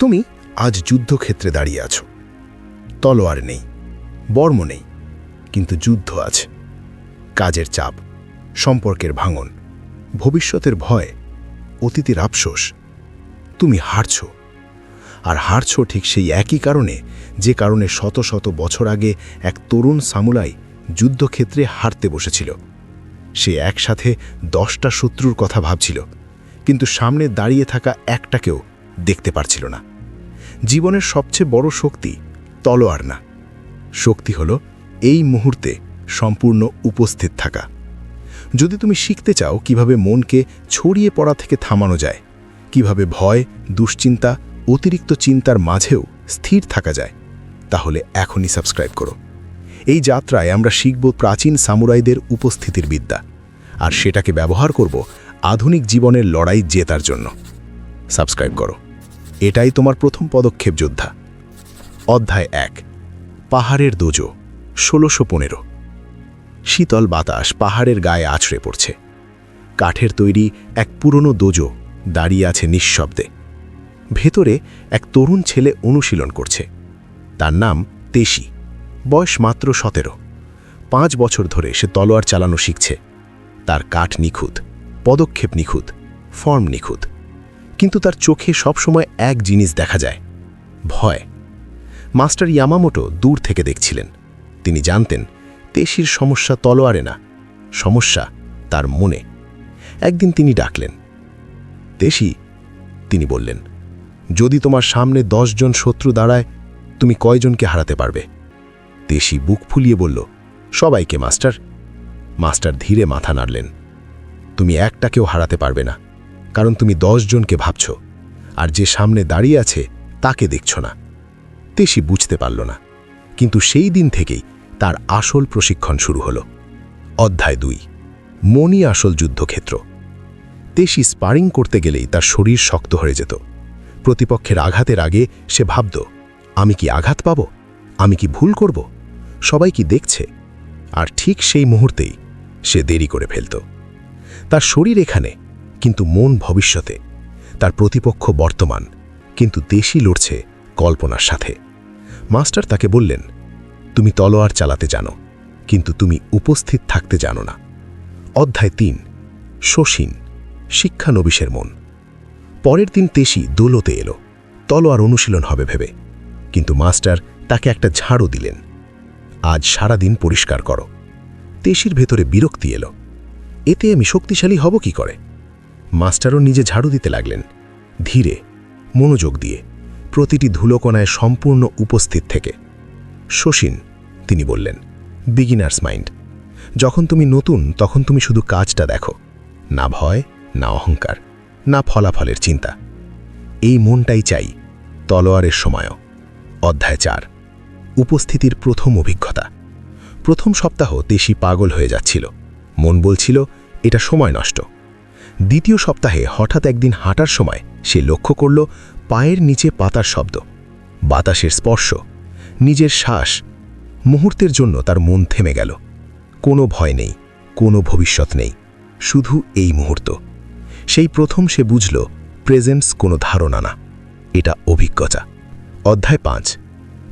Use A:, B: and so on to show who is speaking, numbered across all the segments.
A: তুমি আজ যুদ্ধক্ষেত্রে দাঁড়িয়ে আছো। তলোয়ার নেই, বর্ম নেই, কিন্তু যুদ্ধ আছে। কাজের চাপ, সম্পর্কের ভাঙন, ভবিষ্যতের ভয়, অতীতের আফসোস, তুমি হারছ। আর হারছ ঠিক সেই একই কারণে, যে কারণে শত শত বছর আগে এক তরুণ সামুলাই যুদ্ধক্ষেত্রে হারতে বসেছিল। সে একসাথে দশটা শত্রুর কথা ভাবছিল, কিন্তু সামনে দাঁড়িয়ে থাকা একটাকেও দেখতে পারছিল না। জীবনের সবচেয়ে বড় শক্তি তলোয়ার না। শক্তি হল এই মুহূর্তে সম্পূর্ণ উপস্থিত থাকা। যদি তুমি শিখতে চাও কীভাবে মনকে ছড়িয়ে পড়া থেকে থামানো যায়, কীভাবে ভয়, দুশ্চিন্তা, অতিরিক্ত চিন্তার মাঝেও স্থির থাকা যায়, তাহলে এখনই সাবস্ক্রাইব করো। এই যাত্রায় আমরা শিখব প্রাচীন সামুরাইদের উপস্থিতির বিদ্যা, আর সেটাকে ব্যবহার করব আধুনিক জীবনের লড়াই জেতার জন্য। সাবস্ক্রাইব করো। এটাই তোমার প্রথম পদক্ষেপ, যোদ্ধা। অধ্যায় এক, পাহাড়ের দোজো, ষোলোশো পনেরো। শীতল বাতাস পাহাড়ের গায়ে আছড়ে পড়ছে। কাঠের তৈরি এক পুরনো দোজো দাঁড়িয়ে আছে নিঃশব্দে। ভেতরে এক তরুণ ছেলে অনুশীলন করছে। তার নাম তেশি, বয়স মাত্র সতেরো। পাঁচ বছর ধরে সে তলোয়ার চালানো শিখছে। তার কাঠ নিখুঁত, পদক্ষেপ নিখুঁত, ফর্ম নিখুঁত। কিন্তু তার চোখে সবসময় এক জিনিস দেখা যায়, ভয়। মাস্টার ইয়ামামোটো দূর থেকে দেখছিলেন। তিনি জানতেন তেশির সমস্যা তলোয়ারে না, সমস্যা তার মনে। একদিন তিনি ডাকলেন তেশি তিনি বললেন, যদি তোমার সামনে জন শত্রু দাঁড়ায়, তুমি কয়জনকে হারাতে পারবে? তেশি বুক ফুলিয়ে বলল, সবাইকে, মাস্টার। মাস্টার ধীরে মাথা নাড়লেন, তুমি একটাকেও হারাতে পারবে না। কারণ তুমি জনকে ভাবছ, আর যে সামনে দাঁড়িয়ে আছে তাকে দেখছ না। তেশি বুঝতে পারল না, কিন্তু সেই দিন থেকেই তার আসল প্রশিক্ষণ শুরু হল। অধ্যায় দুই মনই আসল যুদ্ধক্ষেত্র। তেশি স্পারিং করতে গেলেই তার শরীর শক্ত হয়ে যেত। প্রতিপক্ষের আঘাতের আগে সে ভাবত, আমি কি আঘাত পাব? আমি কি ভুল করব? সবাই কি দেখছে? আর ঠিক সেই মুহূর্তেই সে দেরি করে ফেলত। তার শরীর এখানে কিন্তু মন ভবিষ্যতে, তার প্রতিপক্ষ বর্তমান, কিন্তু দেশই লড়ছে কল্পনার সাথে। মাস্টার তাকে বললেন, তুমি তলোয়ার চালাতে জানো, কিন্তু তুমি উপস্থিত থাকতে জানো না। অধ্যায় তিন শশীন শিক্ষানবিশের মন। পরের দিন তেশি দোলতে এলো। তলোয়ার অনুশীলন হবে ভেবে, কিন্তু মাস্টার তাকে একটা ঝাড়ু দিলেন। আজ সারা দিন পরিষ্কার করো। তেশির ভেতরে বিরক্তি এলো। এতে আমি শক্তিশালী হব কি করে? মাস্টারও নিজে ঝাড়ু দিতে লাগলেন। ধীরে, মনোযোগ দিয়ে, প্রতিটি ধুলোকণায় সম্পূর্ণ উপস্থিত থেকে। শশীন, তিনি বললেন বিগিনার্স মাইন্ড যখন তুমি নতুন, তখন তুমি শুধু কাজটা দেখো। না ভয়, না অহংকার, না ফলাফলের চিন্তা। এই মনটাই চাই, তলোয়ারের সময়ও। অধ্যায় চার। উপস্থিতির প্রথম অভিজ্ঞতা। প্রথম সপ্তাহ তেশি পাগল হয়ে যাচ্ছিল। মন বলছিল, এটা সময় নষ্ট। দ্বিতীয় সপ্তাহে হঠাৎ একদিন হাঁটার সময় সে লক্ষ্য করল পায়ের নিচে পাতার শব্দ, বাতাসের স্পর্শ, নিজের শ্বাস, মুহূর্তের জন্য তার মন থেমে গেল। কোনো ভয় নেই, কোনো ভবিষ্যৎ নেই, শুধু এই মুহূর্ত। সেই প্রথম সে বুঝল প্রেজেন্স কোনো ধারণা না, এটা অভিজ্ঞতা। অধ্যায় পাঁচ,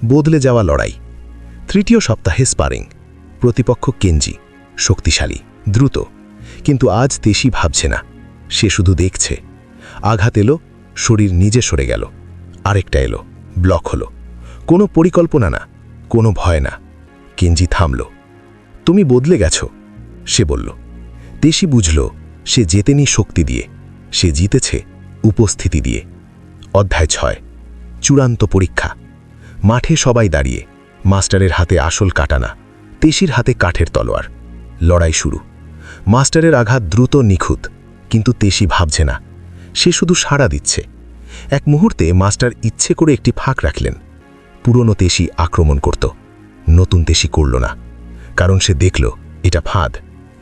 A: বদলে যাওয়া লড়াই। তৃতীয় সপ্তাহে স্পারিং, প্রতিপক্ষ কেঞ্জি শক্তিশালী, দ্রুত, কিন্তু আজ তেশি ভাবছে না। সে শুধু দেখছে। আঘাত এলো, শরীর নিজে সরে গেল। আরেকটা এলো, ব্লক হলো। কোনো পরিকল্পনা না, কোনো ভয় না। কেঞ্জি থামল। তুমি বদলে গেছ? সে বলল। তেশি বুঝল, সে জেতেনি শক্তি দিয়ে। সে জিতেছে উপস্থিতি দিয়ে। অধ্যায় ছয়, চূড়ান্ত পরীক্ষা। মাঠে সবাই দাঁড়িয়ে, মাস্টারের হাতে আসল কাটানা, তেশির হাতে কাঠের তলোয়ার। লড়াই শুরু। মাস্টারের আঘাত দ্রুত নিখুঁত। কিন্তু তেশি ভাবছে না। সে শুধু সাড়া দিচ্ছে। এক মুহূর্তে মাস্টার ইচ্ছে করে একটি ফাঁক রাখলেন। পুরনো তেশি আক্রমণ করত। নতুন তেশি করল না। কারণ সে দেখল, এটা ফাঁদ,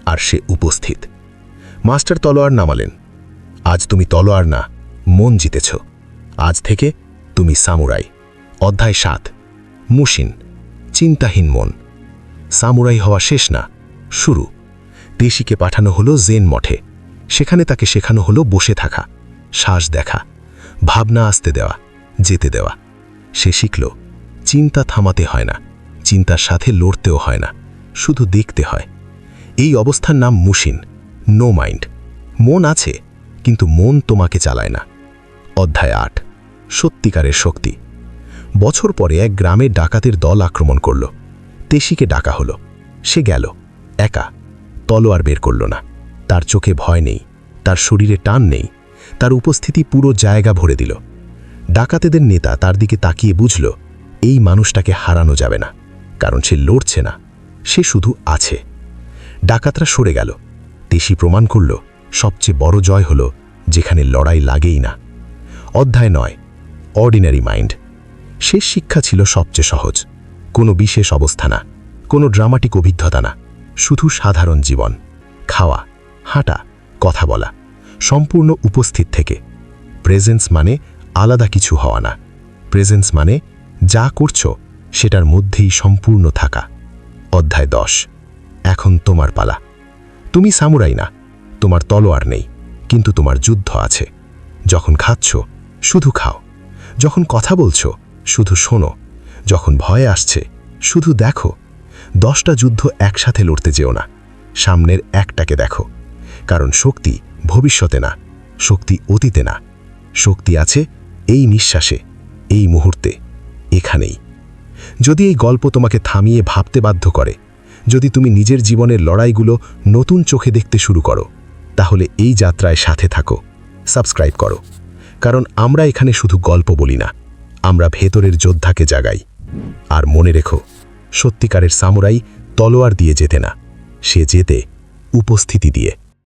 A: আর সে উপস্থিত। মাস্টার তলোয়ার নামালেন। আজ তুমি তলোয়ার না, মন জিতেছ। আজ থেকে তুমি সামুরাই। অধ্যায় সাত। মুশিন, চিন্তাহীন মন। সামুরাই হওয়া শেষ না, শুরু। দেশিকে পাঠানো হলো জেন মঠে। সেখানে তাকে শেখানো হলো বসে থাকা, শ্বাস দেখা, ভাবনা আসতে দেওয়া,
B: যেতে দেওয়া। সে শিখল, চিন্তা থামাতে হয় না, চিন্তার সাথে লড়তেও হয় না, শুধু দেখতে হয়। এই অবস্থার নাম মুশিন, নো মাইন্ড। মন আছে, কিন্তু মন তোমাকে চালায় না। অধ্যায় আট, সত্যিকারের শক্তি। বছর পরে এক গ্রামের ডাকাতের দল আক্রমণ করল। তেশিকে ডাকা হলো। সে গেল, একা, তলোয়ার বের করল না। তার চোখে ভয় নেই, তার শরীরে টান নেই, তার উপস্থিতি পুরো জায়গা ভরে দিল। ডাকাতেদের নেতা তার দিকে তাকিয়ে বুঝল, এই মানুষটাকে হারানো যাবে না, কারণ সে লড়ছে না, সে শুধু আছে। ডাকাতরা সরে গেল, তেশি প্রমাণ করল, সবচেয়ে বড় জয় হল যেখানে লড়াই লাগেই না। অধ্যায় নয় অর্ডিনারি মাইন্ড শেষ শিক্ষা ছিল সবচেয়ে সহজ, কোনো বিশেষ অবস্থা না, কোনো ড্রামাটিক অভিজ্ঞতা না, শুধু সাধারণ জীবন, খাওয়া। হাঁটা, কথা বলা, সম্পূর্ণ উপস্থিত থেকে। প্রেজেন্স মানে আলাদা কিছু হওয়া না। প্রেজেন্স মানে যা করছ, সেটার মধ্যেই সম্পূর্ণ থাকা। অধ্যায় দশ। এখন তোমার পালা। তুমি সামুরাই না। তোমার তলোয়ার নেই, কিন্তু তোমার যুদ্ধ আছে। যখন খাচ্ছ, শুধু খাও। যখন কথা বলছো, শুধু শোনো। যখন ভয় আসছে, শুধু দেখো। দশটা যুদ্ধ একসাথে লড়তে যেও না। সামনের একটাকে দেখো। কারণ শক্তি ভবিষ্যতে না, শক্তি অতীতে না। শক্তি আছে এই নিঃশ্বাসে, এই মুহূর্তে, এখানেই। যদি এই গল্প তোমাকে থামিয়ে ভাবতে বাধ্য করে, যদি তুমি নিজের জীবনের লড়াইগুলো নতুন চোখে দেখতে শুরু করো, তাহলে এই যাত্রায় সাথে থাকো, সাবস্ক্রাইব করো। কারণ আমরা এখানে শুধু গল্প বলি না, আমরা ভেতরের যোদ্ধাকে জাগাই। আর মনে রেখো, সত্যিকারের সামুরাই তলোয়ার দিয়ে যেতে না, সে যেতে উপস্থিতি দিয়ে।